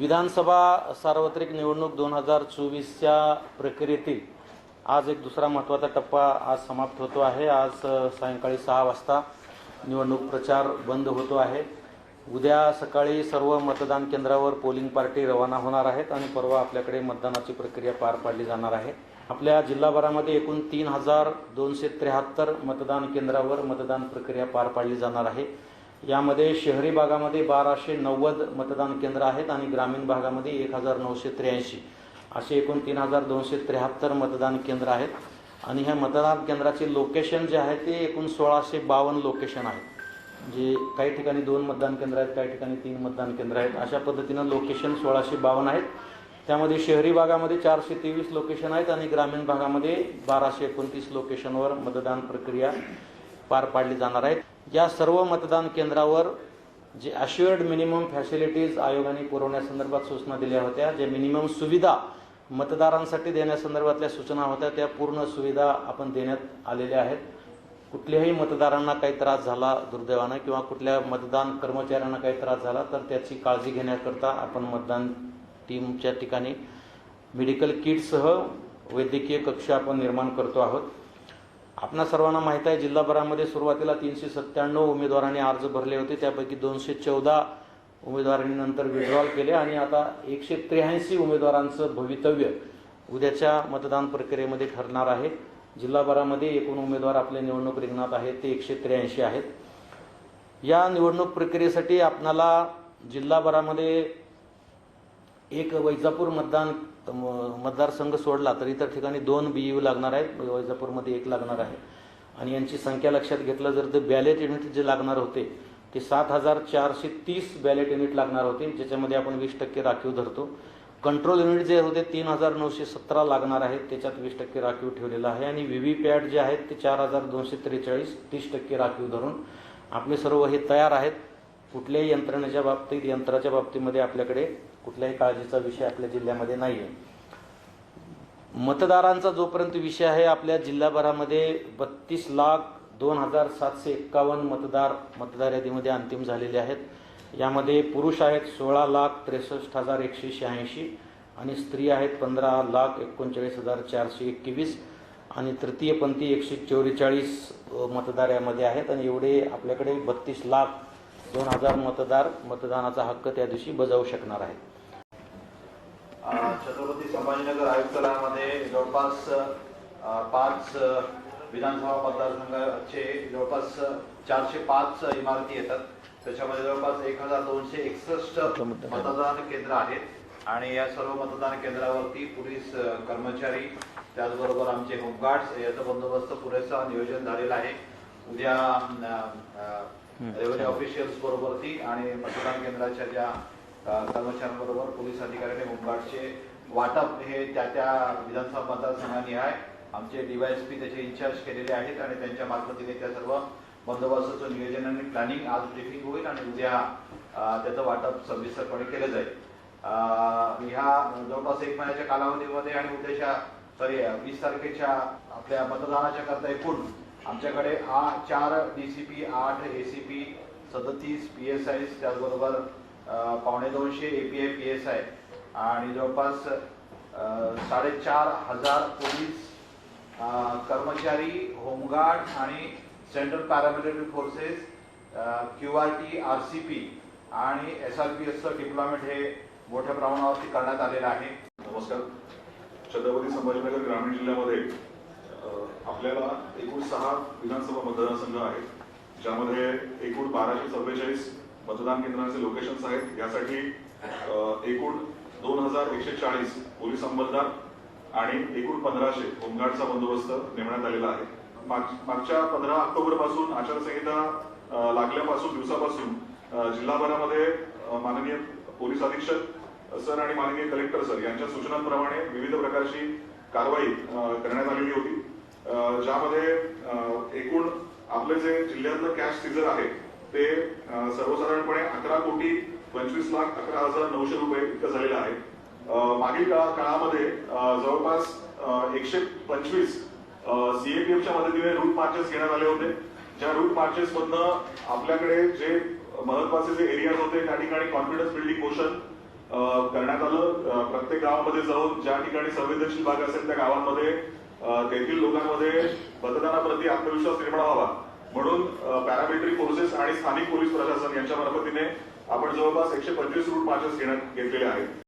विधानसभा सार्वत्रिक निवडणूक दोन हजार चोवीसच्या प्रक्रियेतील आज एक दुसरा महत्त्वाचा टप्पा आज समाप्त होतो आहे. आज सायंकाळी सहा वाजता निवडणूक प्रचार बंद होतो आहे. उद्या सकाळी सर्व मतदान केंद्रावर पोलिंग पार्टी रवाना होणार आहेत आणि परवा आपल्याकडे मतदानाची प्रक्रिया पार पाडली जाणार आहे. आपल्या जिल्हाभरामध्ये एकूण तीन हजार दोनशे त्र्याहत्तर मतदान केंद्रावर मतदान प्रक्रिया पार पाडली जाणार आहे. यामध्ये शहरी भागामध्ये बाराशे नव्वद मतदान केंद्र आहेत आणि ग्रामीण भागामध्ये एक हजार नऊशे त्र्याऐंशी. असे एकूण तीन हजार दोनशे त्र्याहत्तर मतदान केंद्र आहेत. आणि ह्या मतदान केंद्राचे लोकेशन जे आहे ते एकूण सोळाशे बावन्न लोकेशन आहेत जे काही ठिकाणी दोन मतदान केंद्र आहेत काही ठिकाणी तीन मतदान केंद्र आहेत. अशा पद्धतीनं लोकेशन सोळाशे बावन्न आहेत. त्यामध्ये शहरी भागामध्ये चारशे तेवीस लोकेशन आहेत आणि ग्रामीण भागामध्ये बाराशे एकोणतीस लोकेशनवर मतदान प्रक्रिया पार पाडली जाणार आहेत या सर्व मतदान केंद्रावर जे अश्युअर्ड मिनिमम फॅसिलिटीज आयोगाने पुरवण्यासंदर्भात सूचना दिल्या होत्या जे मिनिमम सुविधा मतदारांसाठी देण्यासंदर्भातल्या सूचना होत्या त्या पूर्ण सुविधा आपण देण्यात आलेल्या आहेत. कुठल्याही मतदारांना काही त्रास झाला दुर्दैवानं किंवा कुठल्या मतदान कर्मचाऱ्यांना काही त्रास झाला तर त्याची काळजी घेण्याकरता आपण मतदान टीमच्या ठिकाणी मेडिकल किटसह वैद्यकीय कक्ष आपण निर्माण करतो आहोत. आपणा सर्वांना माहीत आहे जिल्हाभरामध्ये सुरुवातीला तीनशे सत्त्याण्णव उमेदवारांनी अर्ज भरले होते. त्यापैकी दोनशे चौदा उमेदवारांनी नंतर विड्रॉल केले आणि आता एकशे त्र्याऐंशी उमेदवारांचं भवितव्य उद्याच्या मतदान प्रक्रियेमध्ये ठरणार आहे. जिल्हाभरामध्ये एकूण उमेदवार आपले निवडणूक रिंगणात आहेत ते एकशे त्र्याऐंशी आहेत. या निवडणूक प्रक्रियेसाठी आपणाला जिल्हाभरामध्ये एक वैजापूर मतदान म- मतदारसंघ सोडला तर इतर ठिकाणी दोन बी यू लागणार आहेत. वैजापूरमध्ये एक लागणार आहे. आणि यांची संख्या लक्षात घेतलं जर ते बॅलेट युनिट जे लागणार होते ते सात हजार चारशे तीस बॅलेट युनिट लागणार होते ज्याच्यामध्ये आपण वीस टक्के राखीव धरतो. कंट्रोल युनिट जे होते तीन हजार नऊशे सतरा लागणार आहेत. त्याच्यात वीस टक्के राखीव ठेवलेलं आहे. आणि व्ही व्ही पॅट जे आहेत ते चार हजार दोनशे त्रेचाळीस तीस टक्के राखीव धरून आपले सर्व हे तयार आहेत. कुठल्याही यंत्रणेच्या बाबतीत यंत्राच्या बाबतीमध्ये आपल्याकडे कुठल्याही काळजीचा विषय आपल्या जिल्ह्यामध्ये नाही आहे मतदारांचा जोपर्यंत विषय आहे आपल्या जिल्हाभरामध्ये बत्तीस लाख दोन हजार सातशे एक्कावन्न मतदार मतदार यादीमध्ये अंतिम झालेले आहेत. यामध्ये पुरुष आहेत सोळा लाख त्रेसष्ट हजार एकशे शहाऐंशी आणि स्त्री आहेत पंधरा लाख एकोणचाळीस हजार चारशे एकवीस आणि तृतीयपंथी एकशे चौवेचाळीस मतदार यामध्ये आहेत. आणि एवढे आपल्याकडे बत्तीस लाख दोन हजार मतदार मतदानाचा हक्क त्या दिवशी बजावू शकणार आहेत. छत्रपती संभाजीनगर आयुक्तालयामध्ये जवळपास पाच विधानसभा मतदारसंघाचे जवळपास चारशे पाच इमारती येतात. त्याच्यामध्ये जवळपास एक हजार दोनशे एकसष्ट मतदान केंद्र आहेत आणि या सर्व मतदान केंद्रावरती पोलीस कर्मचारी त्याचबरोबर आमचे होमगार्ड्स याचा बंदोबस्त पुरेसा नियोजन झालेला आहे. उद्या रेव्हन्यू ऑफिशियल्स बरोबरती आणि मतदान केंद्राच्या ज्या कर्मचाऱ्यांबरोबर पोलीस अधिकारी आणि होमगार्डचे वाटप हे त्या त्या विधानसभा मतदारसंघांनी आहे. आमचे डीवायएसपी त्याचे इन्चार्ज केलेले आहेत आणि त्यांच्या मार्फतीने त्या सर्व बंदोबस्ताचं नियोजन आणि प्लॅनिंग आज ब्रीफिंग होईल आणि उद्या त्याचं वाटप सविस्तरपणे केलं जाईल. ह्या जवळपास एक महिन्याच्या कालावधीमध्ये आणि उद्याच्या सॉरी वीस तारखेच्या आपल्या मतदानाच्या करता एकूण आमच्याकडे आ चार डी सी पी आठ एसीपी सदतीस पी एस आय त्याचबरोबर पावणे दोनशे ए पी एस आय आणि जवळपास साडेचार हजार पोलीस कर्मचारी होमगार्ड आणि central paramilitary forces Q R T R C P आणि एस आर पी एसचं डिप्लॉयमेंट हे मोठ्या प्रमाणावरती करण्यात आलेलं आहे. नमस्कार. छत्रपती संभाजीनगर ग्रामीण जिल्ह्यामध्ये आपल्याला एकूण सहा विधानसभा मतदारसंघ आहेत ज्यामध्ये एकूण बाराशे चव्वेचाळीस मतदान केंद्रांचे लोकेशन्स आहेत. यासाठी एकूण दोन हजार एकशे चाळीस पोलीस अंमलदार आणि एकूण पंधराशे होमगार्डचा बंदोबस्त नेमण्यात आलेला आहे. माग- मागच्या पंधरा ऑक्टोबरपासून आचारसंहिता लागल्यापासून दिवसापासून जिल्हाभरामध्ये माननीय पोलीस अधीक्षक सर आणि माननीय कलेक्टर सर यांच्या सूचनांप्रमाणे विविध प्रकारची कारवाई करण्यात आलेली होती. ज्यामध्ये एकूण आपले जे जिल्ह्यातलं कॅश सीझर आहे ते सर्वसाधारणपणे अकरा कोटी पंचवीस लाख अकरा हजार नऊशे रुपये इतकं झालेलं आहे. मागील काळा- काळामध्ये जवळपास एकशे पंचवीस सीएपीएफच्या मदतीने रूट मार्चेस घेण्यात आले होते. ज्या रूट मार्चेस मधनं आपल्याकडे जे महत्त्वाचे जे एरियाज होते त्या ठिकाणी कॉन्फिडन्स बिल्डिंग मोशन करण्यात आलं. प्रत्येक गावामध्ये जाऊन ज्या ठिकाणी संवेदनशील भाग असेल त्या गावांमध्ये तेथील लोकांमध्ये मतदानाप्रती आत्मविश्वास निर्माण व्हावा. म्हणून पॅरामिलिटरी फोर्सेस आणि स्थानिक पोलीस प्रशासन यांच्या मार्फतीने आपण जवळपास एकशे पंचवीस रूट मार्चेस घेण्यात घेतलेले आहेत.